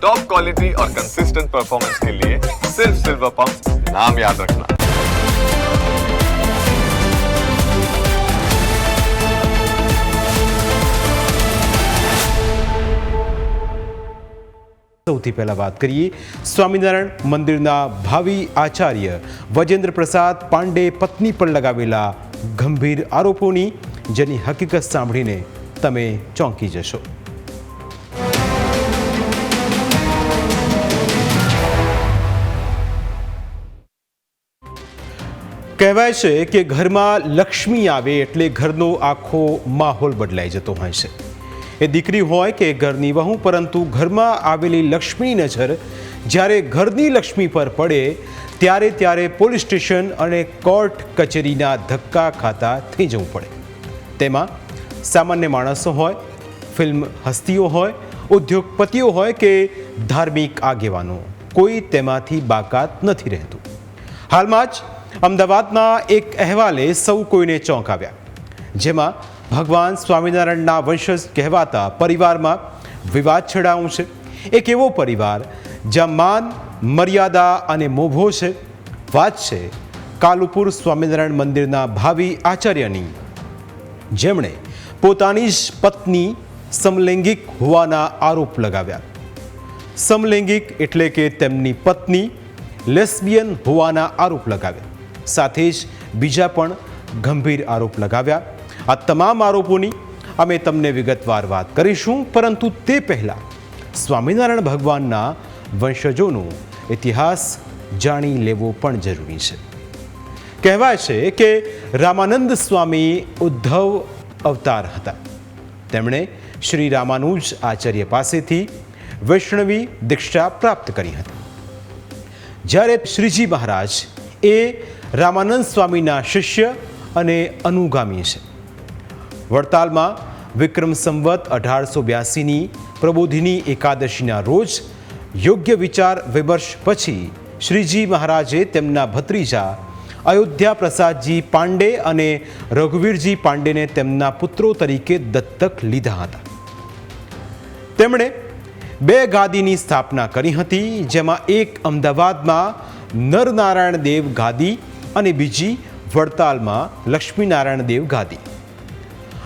Top quality और consistent performance के लिए सिर्फ सिल्वर पंप नाम याद रखना સૌથી પહેલા વાત કરીએ સ્વામિનારાયણ મંદિરના ભાવિ આચાર્ય વજેન્દ્ર પ્રસાદ પાંડે પત્ની પર લગાવેલા ગંભીર આરોપોની જેની હકીકત સાંભળીને તમે ચોંકી જશો કહેવાય છે કે ઘરમાં લક્ષ્મી આવે એટલે ઘરનો આખો માહોલ બદલાઈ જતો હોય છે. એ દીકરી હોય કે ઘરની વહુ, પરંતુ ઘરમાં આવેલી લક્ષ્મી નજર જ્યારે ઘરની લક્ષ્મી પર પડે, ત્યારે ત્યારે પોલીસ સ્ટેશન અને કોર્ટ કચેરીના ધક્કા ખાતા થઈ જવું પડે. તેમાં સામાન્ય માણસો હોય, ફિલ્મ હસ્તીઓ હોય, ઉદ્યોગપતિઓ હોય કે ધાર્મિક આગેવાનો, કોઈ તેમાંથી બાકાત નથી રહેતું. હાલમાં જ અમદાવાદના એક અહેવાલે સૌ કોઈને ચોંકાવ્યા. જેમાં ભગવાન સ્વામિનારાયણના વંશજ કહેવાતા પરિવારમાં વિવાદ છેડાયું છે. એક એવો પરિવાર જ્યાં માન, મર્યાદા અને મોભો છે. વાત છે કાલુપુર સ્વામિનારાયણ મંદિરના ભાવિ આચાર્યની. જેમણે પોતાની જ પત્ની સમલૈંગિક હોવાના આરોપ લગાવ્યા. સમલૈંગિક એટલે કે તેમની પત્ની લેસ્બિયન હોવાના આરોપ લગાવ્યા. સાથે જ બીજા પણ ગંભીર આરોપ લગાવ્યા. આ તમામ આરોપોની અમે તમને વિગતવાર વાત કરીશું, પરંતુ તે પહેલાં સ્વામિનારાયણ ભગવાનના વંશજોનો ઇતિહાસ જાણી લેવો પણ જરૂરી છે. કહેવાય છે કે રામાનંદ સ્વામી ઉદ્ધવ અવતાર હતા. તેમણે શ્રી રામાનુજ આચાર્ય પાસેથી વૈષ્ણવી દીક્ષા પ્રાપ્ત કરી હતી. જ્યારે શ્રીજી મહારાજ એ રામાનંદ સ્વામીના શિષ્ય અને અનુગામી છે. વડતાલમાં વિક્રમ સંવત અઢારસો બ્યાસીની પ્રબોધિની એકાદશીના રોજ યોગ્ય વિચાર વિમર્શ પછી શ્રીજી મહારાજે તેમના ભત્રીજા અયોધ્યા પ્રસાદજી પાંડે અને રઘુવીરજી પાંડેને તેમના પુત્રો તરીકે દત્તક લીધા હતા. તેમણે બે ગાદીની સ્થાપના કરી હતી, જેમાં એક અમદાવાદમાં નરનારાયણ દેવ ગાદી અને બીજી વડતાલમાં લક્ષ્મીનારાયણ દેવ ગાદી.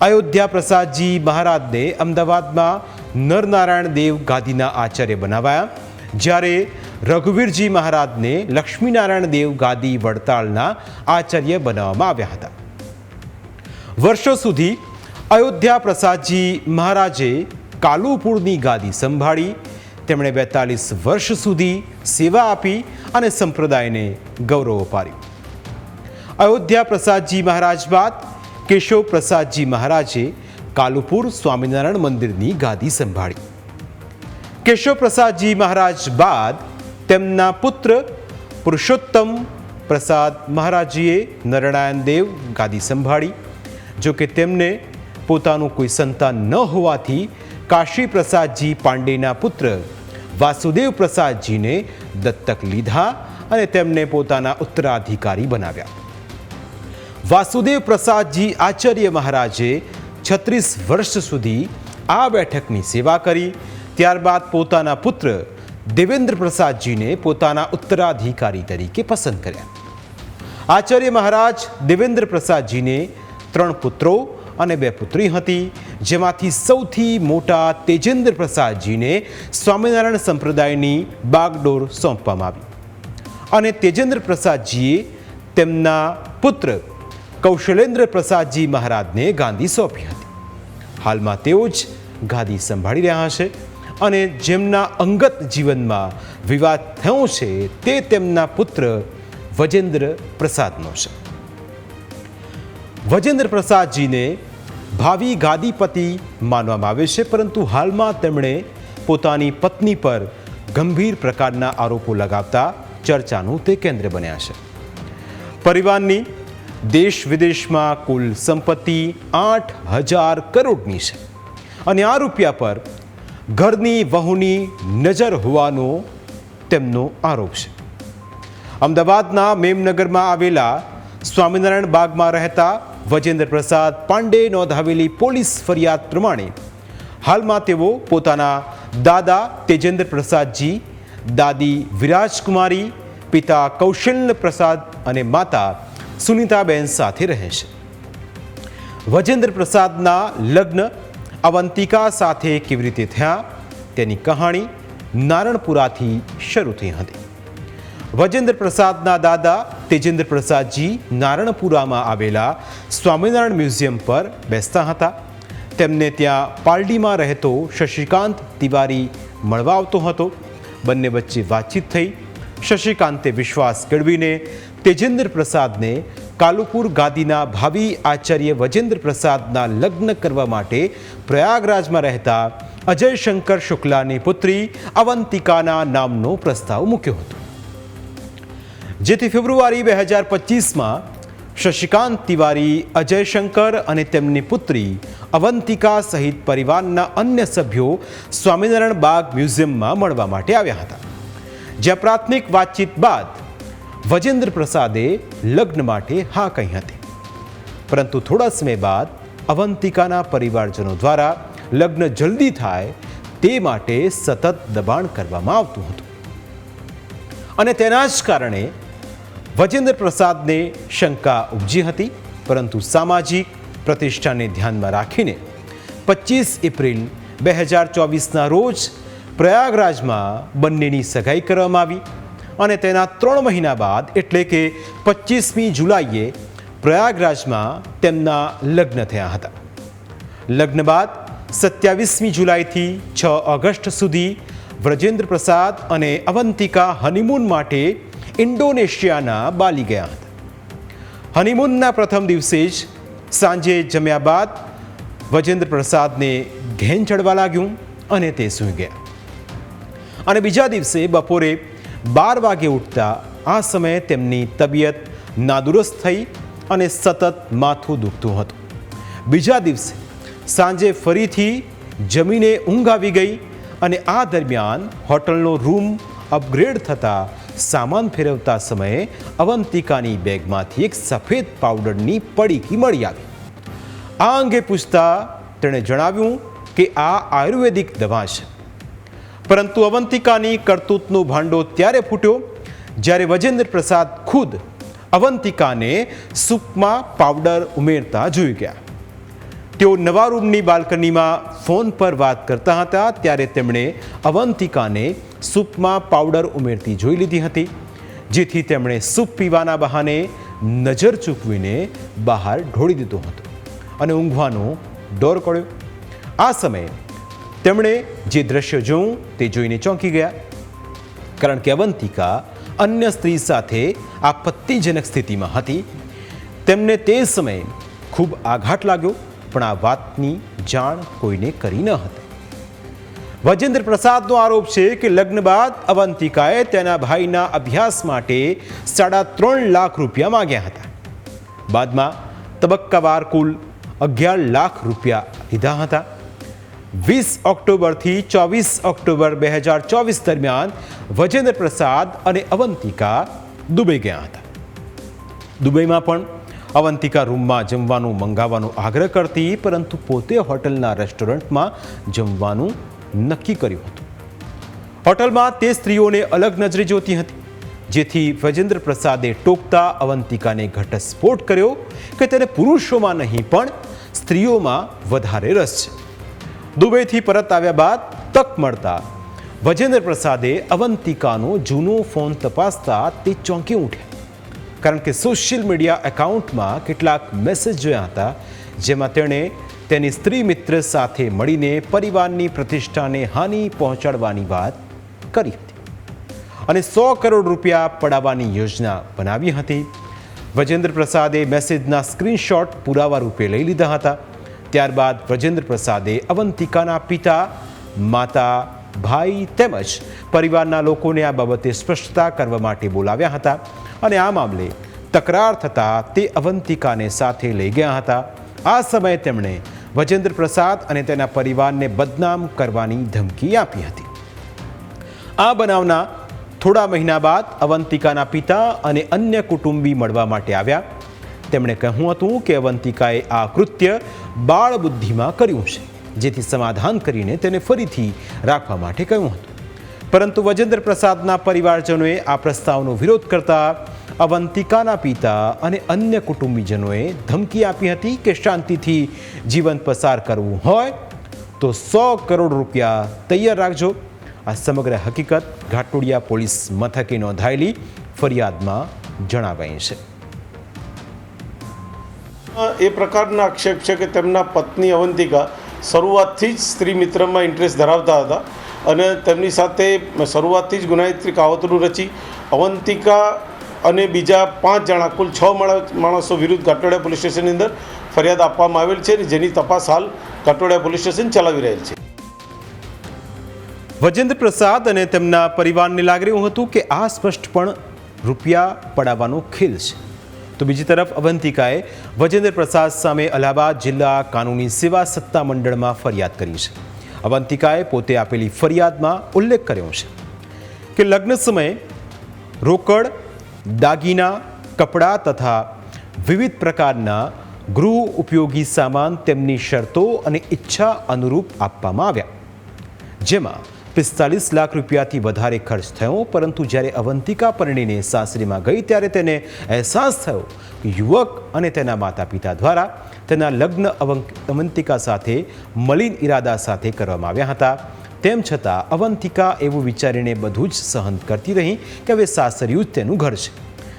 અયોધ્યા પ્રસાદજી મહારાજને અમદાવાદમાં નરનારાયણ દેવ ગાદીના આચાર્ય બનાવાયા. જ્યારે રઘુવીરજી મહારાજને લક્ષ્મીનારાયણ દેવ ગાદી વડતાલના આચાર્ય બનાવવામાં આવ્યા હતા. વર્ષો સુધી અયોધ્યા પ્રસાદજી મહારાજે કાલુપુરની ગાદી સંભાળી, તેમણે બેતાલીસ વર્ષ સુધી સેવા આપી અને સંપ્રદાયને ગૌરવ અપાર્યું. અયોધ્યા પ્રસાદજી મહારાજ બાદ કેશવ પ્રસાદજી મહારાજે કાલુપુર સ્વામિનારાયણ મંદિરની ગાદી સંભાળી. કેશવ પ્રસાદજી મહારાજ બાદ તેમના પુત્ર પુરુષોત્તમ પ્રસાદ મહારાજીએ નરનારાયણ દેવ ગાદી સંભાળી. જો કે તેમને પોતાનું કોઈ સંતાન ન હોવાથી કાશી પ્રસાદજી પાંડેના પુત્ર વાસુદેવ પ્રસાદજીને દત્તક લીધા અને તેમને પોતાના ઉત્તરાધિકારી બનાવ્યા. વાસુદેવ પ્રસાદજી આચાર્ય મહારાજે છત્રીસ વર્ષ સુધી આ બેઠકની સેવા કરી. ત્યારબાદ પોતાના પુત્ર દેવેન્દ્ર પ્રસાદજીને પોતાના ઉત્તરાધિકારી તરીકે પસંદ કર્યા. આચાર્ય મહારાજ દેવેન્દ્ર પ્રસાદજીને ત્રણ પુત્રો અને બે પુત્રી હતી, જેમાંથી સૌથી મોટા તેજેન્દ્ર પ્રસાદજીને સ્વામિનારાયણ સંપ્રદાયની બાગડોર સોંપવામાં આવી. અને તેજેન્દ્ર પ્રસાદજીએ તેમના પુત્ર કૌશલેન્દ્ર પ્રસાદજી મહારાજને ગાંધી સોંપી હતી. હાલમાં તેઓ જ ગાદી સંભાળી રહ્યા છે અને જેમના અંગત જીવનમાં વિવાદ થયો છે તે તેમના પુત્ર વજેન્દ્ર પ્રસાદનો છે. વજેન્દ્ર પ્રસાદજીને ભાવિ ગાદીપતિ માનવામાં આવે છે, પરંતુ હાલમાં તેમણે પોતાની પત્ની પર ગંભીર પ્રકારના આરોપો લગાવતા ચર્ચાનું તે કેન્દ્ર બન્યા છે. પરિવારની દેશ વિદેશમાં કુલ સંપત્તિ આઠ હજાર કરોડની છે. અને આ રૂપિયા પર ઘરની વહુની નજર હોવાનો તેમનો આરોપ છે. અમદાવાદના મેમનગરમાં આવેલા સ્વામિનારાયણ બાગમાં રહેતા વજેન્દ્ર પ્રસાદ પાંડે નોંધાવેલી પોલીસ ફરિયાદ પ્રમાણે હાલમાં તેઓ પોતાના દાદા તેજેન્દ્ર પ્રસાદજી, દાદી વિરાજકુમારી, પિતા કૌશલ્ય પ્રસાદ અને માતા સુનીતાબેન સાથે રહે છે. વજેન્દ્ર પ્રસાદના લગ્ન અવંતિકા સાથે કેવી રીતે થયા, તેની કહાણી નારણપુરાથી શરૂ થઈ હતી. વજેન્દ્ર પ્રસાદના દાદા તેજેન્દ્ર પ્રસાદજી નારણપુરામાં આવેલા સ્વામિનારાયણ મ્યુઝિયમ પર બેસતા હતા. તેમને ત્યાં પાલડીમાં રહેતો શશિકાંત તિવારી મળવા આવતો હતો. બંને વચ્ચે વાતચીત થઈ. શશિકાંતે વિશ્વાસ કેળવીને તેજેન્દ્ર પ્રસાદને કાલુપુર ગાદીના ભાવિ આચાર્ય વજેન્દ્ર પ્રસાદના લગ્ન કરવા માટે પ્રયાગરાજમાં રહેતા અજય શંકર શુક્લાની પુત્રી અવંતિકાના નામનો પ્રસ્તાવ મૂક્યો હતો. જેથી ફેબ્રુઆરી બે હજાર પચીસમાં શશિકાંત તિવારી અજય શંકર અને તેમની પુત્રી અવંતિકા સહિત પરિવારના અન્ય સભ્યો સ્વામિનારાયણ બાગ મ્યુઝિયમમાં મળવા માટે આવ્યા હતા. જ્યાં પ્રાથમિક વાતચીત બાદ વજેન્દ્ર પ્રસાદે લગ્ન માટે હા કહી હતી. પરંતુ થોડા સમય બાદ અવંતિકાના પરિવારજનો દ્વારા લગ્ન જલ્દી થાય તે માટે સતત દબાણ કરવામાં આવતું હતું. અને તેના જ કારણે વજેન્દ્ર પ્રસાદને શંકા ઉપજી હતી, પરંતુ સામાજિક પ્રતિષ્ઠાને ધ્યાનમાં રાખીને પચીસ એપ્રિલ બે હજાર ચોવીસના રોજ પ્રયાગરાજમાં બંનેની સગાઈ કરવામાં આવી. અને તેના ત્રણ મહિના બાદ, એટલે કે પચીસમી જુલાઈએ, પ્રયાગરાજમાં તેમના લગ્ન થયા હતા. લગ્ન બાદ સત્યાવીસમી જુલાઈથી છ ઓગસ્ટ સુધી વ્રજેન્દ્ર પ્રસાદ અને અવંતિકા હનીમૂન માટે ઇન્ડોનેશિયાના બાલી ગયા હતા. હનીમૂનના પ્રથમ દિવસે જ સાંજે જમ્યા બાદ વજેન્દ્ર પ્રસાદને ઘેન ચડવા લાગ્યું અને તે સૂઈ ગયા. અને બીજા દિવસે બપોરે બાર વાગે ઉઠતા આ સમયે તેમની તબિયત નાદુરસ્ત થઈ અને સતત માથું દુખતું હતું. બીજા દિવસે સાંજે ફરીથી જમીને ઊંઘ આવી ગઈ અને આ દરમિયાન હોટલનો રૂમ અપગ્રેડ થતાં સામાન ફેરવતા સમયે અવંતિકાની બેગમાંથી એક સફેદ પાવડરની પડીકી મળી આવી. આ અંગે પૂછતા તેણે જણાવ્યું કે આ આયુર્વેદિક દવા છે. પરંતુ અવંતિકાની કરતૂતનો ભાંડો ત્યારે ફૂટ્યો જ્યારે વજેન્દ્ર પ્રસાદ ખુદ અવંતિકાને સૂપમાં પાવડર ઉમેરતા જોઈ ગયા. તેઓ નવા રૂમની બાલ્કનીમાં ફોન પર વાત કરતા હતા ત્યારે તેમણે અવંતિકાને સૂપમાં પાવડર ઉમેરતી જોઈ લીધી હતી, જેથી તેમણે સૂપ પીવાના બહાને નજર ચૂકવીને બહાર ઢોળી દીધો હતો અને ઊંઘવાનો ડોર પડ્યો. આ સમયે તેમણે જે દ્રશ્ય જોયું તે જોઈને ચોંકી ગયા. કારણ કે અવંતિકા અન્ય સ્ત્રી સાથે આપત્તિજનક સ્થિતિમાં હતી. તેમને તે સમયે ખૂબ આઘાત લાગ્યો, પણ આ વાતની જાણ કોઈને કરી ન હતી. વજેન્દ્ર પ્રસાદનો આરોપ છે કે લગ્ન બાદ અવંતિકાએ તેના ભાઈના અભ્યાસ માટે સાડા ત્રણ લાખ રૂપિયા માંગ્યા હતા. બાદમાં તબક્કાવાર કુલ અગિયાર લાખ રૂપિયા લીધા હતા. વીસ ઓક્ટોબરથી ચોવીસ ઓક્ટોબર બે હજાર ચોવીસ દરમિયાન વજેન્દ્ર પ્રસાદ અને અવંતિકા દુબઈ ગયા હતા. દુબઈમાં પણ અવંતિકા રૂમમાં જમવાનું મંગાવવાનો આગ્રહ કરતી, પરંતુ પોતે હોટલના રેસ્ટોરન્ટમાં જમવાનું નક્કી કર્યું હતું. હોટલમાં તે સ્ત્રીઓને અલગ નજરે જોતી હતી, જેથી વજેન્દ્ર પ્રસાદે ટોકતા અવંતિકાને ઘટસ્ફોટ કર્યો કે તેને પુરુષોમાં નહીં પણ સ્ત્રીઓમાં વધારે રસ છે. દુબઈથી પરત આવ્યા બાદ તક મળતા. વજેન્દ્ર પ્રસાદે અવંતિકાનો જૂનો ફોન તપાસતા તે ચોંકી ઉઠ્યા કારણ કે સોશિયલ મીડિયા એકાઉન્ટમાં કેટલાક મેસેજ જોયા હતા, જેમાં તેણે તેની સ્ત્રી મિત્ર સાથે મળીને પરિવારની પ્રતિષ્ઠાને હાનિ પહોંચાડવાની વાત કરી હતી. અને સો કરોડ રૂપિયા પડાવવાની યોજના બનાવી હતી. વજેન્દ્ર પ્રસાદે મેસેજના સ્ક્રીનશોટ પુરાવા રૂપે લઈ લીધા હતા. ત્યારબાદ વજેન્દ્ર પ્રસાદે અવંતિકાના પિતા, માતા, ભાઈ તેમજ પરિવારના લોકોને આ બાબતે સ્પષ્ટતા કરવા માટે બોલાવ્યા હતા અને આ મામલે તકરાર થતાં તે અવંતિકાને સાથે લઈ ગયા હતા. આ સમયે તેમણે વજેન્દ્ર પ્રસાદ અને તેના પરિવારને બદનામ કરવાની ધમકી આપી હતી. આ બનાવના થોડા મહિના બાદ અવંતિકાના પિતા અને અન્ય કુટુંબી મળવા માટે આવ્યા. તેમણે કહ્યું હતું કે અવંતિકાએ આ કૃત્ય બાળબુદ્ધિમાં કર્યું છે, જેથી સમાધાન કરીને તેને ફરીથી રાખવા માટે કહ્યું હતું. પરંતુ વજેન્દ્ર પ્રસાદના પરિવારજનોએ આ પ્રસ્તાવનો વિરોધ કરતા અવંતિકાના પિતા અને અન્ય કુટુંબીજનોએ ધમકી આપી હતી કે શાંતિથી જીવન પસાર કરવું હોય તો સો કરોડ રૂપિયા તૈયાર રાખજો. આ સમગ્ર હકીકત ઘાટોડિયા પોલીસ મથકે નોંધાયેલી ફરિયાદમાં જણાવાઈ છે. એ પ્રકારના આક્ષેપ છે કે તેમના પત્ની અવંતિકા શરૂઆતથી જ સ્ત્રી મિત્રમાં ઇન્ટરેસ્ટ ધરાવતા હતા અને તેમની સાથે શરૂઆતથી જ ગુનાહિત કાવતરું રચી અવંતિકા અને બીજા પાંચ જણા, કુલ છ માણસ- વિરુદ્ધ કાટોડિયા પોલીસ સ્ટેશનની અંદર ફરિયાદ આપવામાં આવેલ છે અને જેની તપાસ હાલ કાટોડિયા પોલીસ સ્ટેશન ચલાવી રહેલ છે. વજેન્દ્ર પ્રસાદ અને તેમના પરિવારને લાગી રહ્યું હતું કે આ સ્પષ્ટ પણ રૂપિયા પડાવવાનો ખેલ છે. તો બીજી તરફ અવંતિકાએ વજેન્દ્ર પ્રસાદ સામે અલ્હાબાદ જિલ્લા કાનૂની સેવા સત્તા મંડળમાં ફરિયાદ કરી છે. અવંતિકાએ પોતે આપેલી ફરિયાદમાં ઉલ્લેખ કર્યો છે કે લગ્ન સમયે રોકડ, દાગીના, કપડાં તથા વિવિધ પ્રકારના ગૃહ ઉપયોગી સામાન તેમની શરતો અને ઈચ્છા અનુરૂપ આપવામાં આવ્યા. જેમાં પિસ્તાલીસ લાખ રૂપિયાથી વધારે ખર્ચ થયો, પરંતુ જ્યારે અવંતિકા પરણીને સાસરીમાં ગઈ, ત્યારે તેને અહેસાસ થયો. કે યુવક અને તેના માતા પિતા દ્વારા તેના લગ્ન અવંતિકા સાથે, મલિન ઈરાદા સાથે કરવામાં આવ્યા હતા. તેમ છતાં અવંતિકા એવું વિચારીને બધું જ સહન કરતી રહી કે હવે સાસરિયું જ તેનું ઘર છે.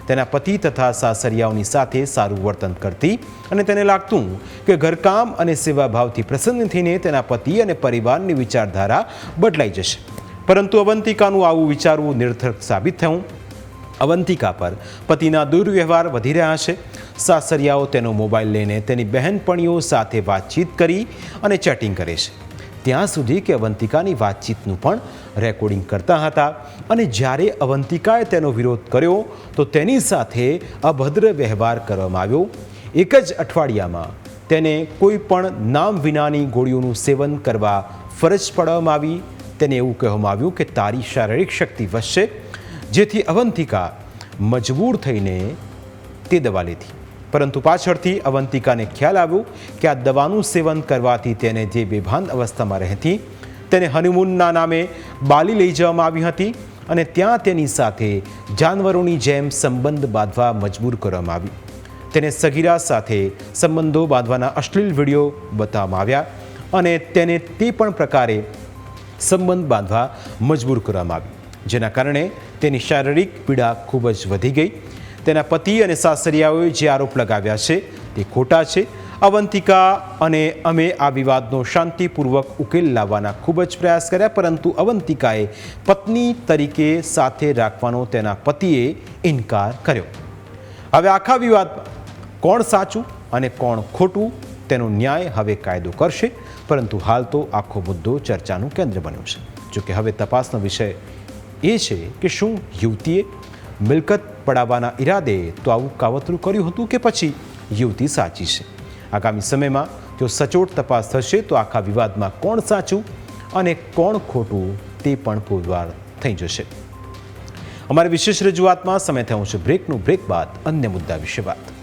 તેના પતિ તથા સાસરિયાઓની સાથે સારું વર્તન કરતી અને તેને લાગતું કે ઘરકામ અને સેવાભાવથી પ્રસન્ન થઈને તેના પતિ અને પરિવારની વિચારધારા બદલાઈ જશે. પરંતુ અવંતિકાનું આવું વિચારવું નિર્થક સાબિત થયું. અવંતિકા પર પતિના દુર્વ્યવહાર વધી રહ્યા છે. સાસરિયાઓ તેનો મોબાઈલ લઈને તેની બહેનપણીઓ સાથે વાતચીત કરી અને ચેટિંગ કરે છે. ત્યાં સુધી કે અવંતિકાની વાતચીતનું પણ રેકોર્ડિંગ કરતા હતા. અને જ્યારે અવંતિકાએ તેનો વિરોધ કર્યો, તો તેની સાથે અભદ્ર વ્યવહાર કરવામાં આવ્યો. એક જ અઠવાડિયામાં તેને કોઈ પણ નામ વિનાની ગોળીઓનું સેવન કરવા ફરજ પાડવામાં આવી. તેને એવું કહેવામાં આવ્યું કે તારી શારીરિક શક્તિ વધશે, જેથી અવંતિકા મજબૂર થઈને તે દવા લીધી પરંતુ પાછળથી અવંતિકાને ખ્યાલ આવ્યો કે આ દવાનું સેવન કરવાથી તેને જે બેભાન અવસ્થામાં રહેતી, તેને હનીમૂનના નામે બાલી લઈ જવામાં આવી હતી અને ત્યાં તેની સાથે જાનવરોની જેમ સંબંધ બાંધવા મજબૂર કરવામાં આવી. તેને સગીરા સાથે સંબંધો બાંધવાના અશ્લીલ વીડિયો બતાવવામાં આવ્યા અને તેને તે પણ પ્રકારે સંબંધ બાંધવા મજબૂર કરવામાં આવી, જેના કારણે તેની શારીરિક પીડા ખૂબ જ વધી ગઈ તેના પતિ અને સાસરિયાઓએ જે આરોપ લગાવ્યા છે તે ખોટા છે. અવંતિકા અને અમે આ વિવાદનો શાંતિપૂર્વક ઉકેલ લાવવાના ખૂબ જ પ્રયાસ કર્યા, પરંતુ અવંતિકાએ પત્ની તરીકે સાથે રાખવાનો તેના પતિએ ઇનકાર કર્યો. હવે આખા વિવાદમાં કોણ સાચું અને કોણ ખોટું તેનો ન્યાય હવે કાયદો કરશે, પરંતુ હાલ તો આખો મુદ્દો ચર્ચાનું કેન્દ્ર બન્યો છે. જોકે હવે તપાસનો વિષય એ છે કે શું યુવતીએ મિલકત પડાવવાના ઈરાદે તો આવું કાવતરું કર્યું હતું કે પછી યુવતી સાચી છે. આગામી સમયમાં જો સચોટ તપાસ થશે તો આખા વિવાદમાં કોણ સાચું અને કોણ ખોટું તે પણ પુરવાર થઈ જશે. અમારી વિશેષ રજૂઆતમાં સમય થયો છે બ્રેકનું બ્રેક બાદ અન્ય મુદ્દા વિશે વાત.